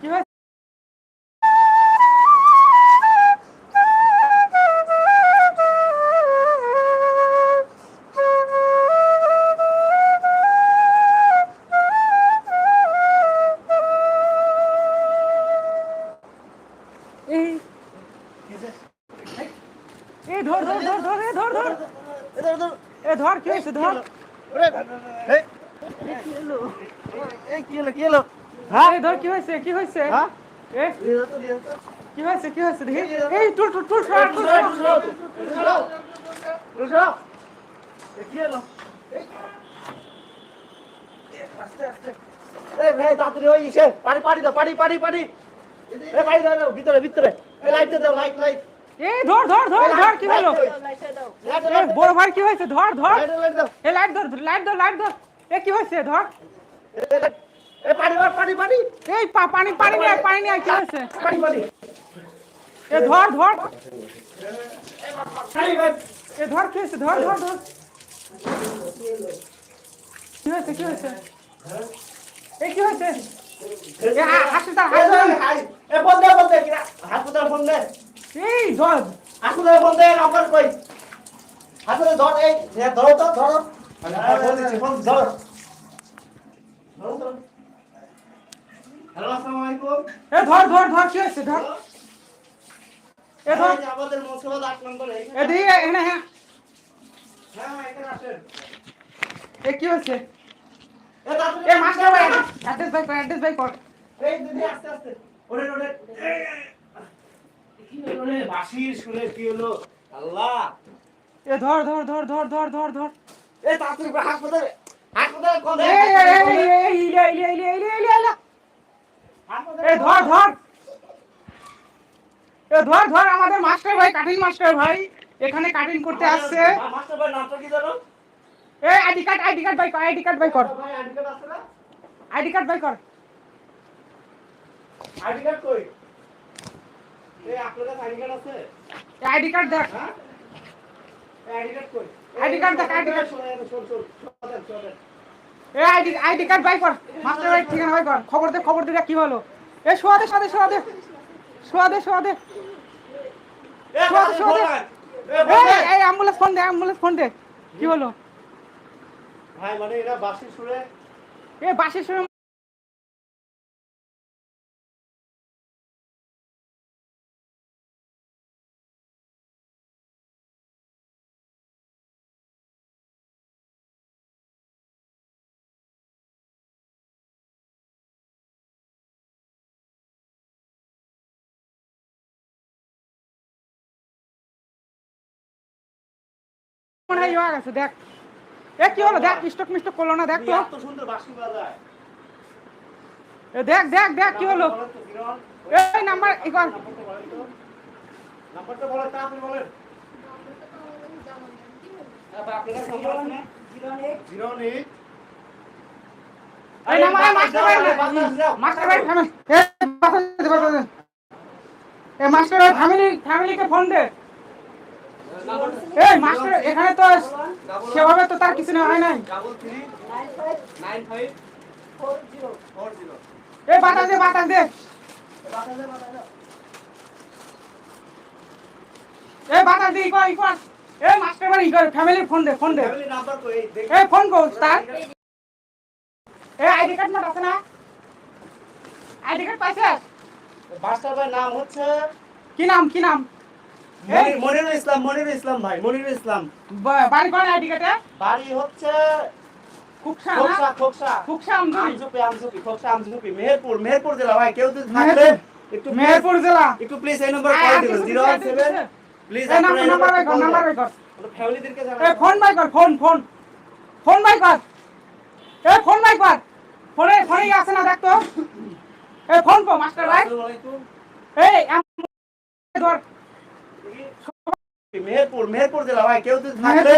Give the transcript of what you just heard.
কি হয়েছে এই এই ধর ধর ধর ধর এ ধর ধর এ ধর কি হয়েছে ধর হ্যাঁ এই ধর কি হয়েছে কি হয়েছে হ্যাঁ? এ কি হয়েছে কি হয়েছে দেখি এই টুল টুল টুল সরা টুল সরা। ভিতরে ভিতরে লাইট দাও লাইট লাইট এই ধর ধর ধর ধর কি হলো এ বড় ভাই কি হয়েছে ধর ধর লাইট দাও এ লাইট ধর লাইট ধর লাইট ধর এ কি হয়েছে ধর এ পানি মার পানি পানি। এই পা- পানি পানি আয়, পানি আয়, কি হয়েছে? পানি পানি। এ ধর ধর। এ ধর কি হয়েছে? ধর ধর ধর। কি হয়েছে কি হয়েছে? এ কি হয়েছে? এ হাসপাতাল এ বন্ধ বন্ধ কিনা হাসপাতাল বন্ধ। এই ধর। হাসপাতাল বন্ধ নাম্বার কই? হাসপাতাল ধর এই ধরো তো ধরো। ধরো। ধরো ধরো। হ্যালো আসসালামু আলাইকুম এ ধর ধর ধর কি হয়েছে ধর এ ধর আমাদের মুর্শিদাবাদ আট এ দিই এখানে হ্যাঁ হ্যাঁ হ্যাঁ, এখানে আসেন এ কি হয়েছে এ মাস্টার ভাই অ্যাড্রেস ভাই অ্যাড্রেস ভাই কর এই দিদি আস্তে আস্তে ওরে ওরে কি হলো রে বাসির শুনে কি হলো আল্লাহ এ ধর ধর ধর ধর ধর ধর ধর এই তাড়াতাড়ি হাসপাতালে হাসপাতালে কোন এই এই এই এই ইলে ইলে ইলে ইলে ইলে ইলে এ ধর ধর। এ ধর ধর আমাদের মাস্টার ভাই কাটিং মাস্টার ভাই এখানে কাটিং করতে আসছে। মাস্টার ভাই নামটা কি জানো এ আইডি কার্ড আইডি কার্ড কর আইডি কার্ড বাই কর। ভাই আইডি কার্ড আছে না আইডি কার্ড বাই কর। আইডি কার্ড কই? আপনার কাছে আইডি কার্ড আছে? এ আইডি কার্ড দেখ। হ্যাঁ? আইডি কার্ড কই? ID card দেখ, ID card। শোন শোন শোন শোন শোন এ আইডি আইডি কার্ড বাই কর। মাস্টার ভাই ঠিকানা বাই কর। খবর দে খবর দে কি হলো? এ শোয়া দে শোয়া দে শোয়া দে শোয়া দে শোয়া দে এই অ্যাম্বুলেন্স ফোন দে অ্যাম্বুলেন্স ফোন দে। কি হলো? ভাই মানে এরা বাসি সুরে এ বাসি সময় মনে হয় ইয়ে গেছে দেখ। এ কি হলো? দেখ মিস্টক করল না দেখ তো। এত সুন্দর বাজায়। এ দেখ দেখ দেখ কি হলো? এই নাম্বার ই কর। নাম্বারটা বলেন তাড়াতাড়ি বলেন। হ্যাঁ, মাস্টার ফ্যামিলি ফ্যামিলিকে ফোন দে। এই মাস্টার এখানে তো সেভাবে তো তার কিছু হয় নাই। এই বাতাস দে বাতাস দে। এই বাতাস দে ই কর ই কর এই মাস্টার ভাই ই কর ফ্যামিলি ফোন দে। ফোন দে এই ফোন কর তার। এই আইডি কার্ড না আছে না? আইডি কার্ড পাইছে? মাস্টার ভাই নাম হচ্ছে? কি নাম কি নাম? মনিরুল ইসলাম মনিরুল ইসলাম ভাই মনিরুল ইসলাম। বাড়ি কোন আইডি কার্ডে বাড়ি হচ্ছে মেহেরপুর মেহেরপুর জেলা। ভাই কেউ যদি থাকলে একটু মেহেরপুর জেলা। একটু প্লিজ এই নম্বরে কল দিবেন। Zero one seven. প্লিজ এই নাম্বার নাম্বার কর নাম্বার কর ফ্যামিলিদেরকে এই ফোন বাই কর ফোন ফোন ফোন। বাই কর এই ফোন বাই কর ফোনে ফোনে আছে না দেখ তো। এই ফোন কো মাস্টার ভাই। এই ধর। মেহেরপুর মেহেরপুর জেলা ভাই কেউ যদি থাকলে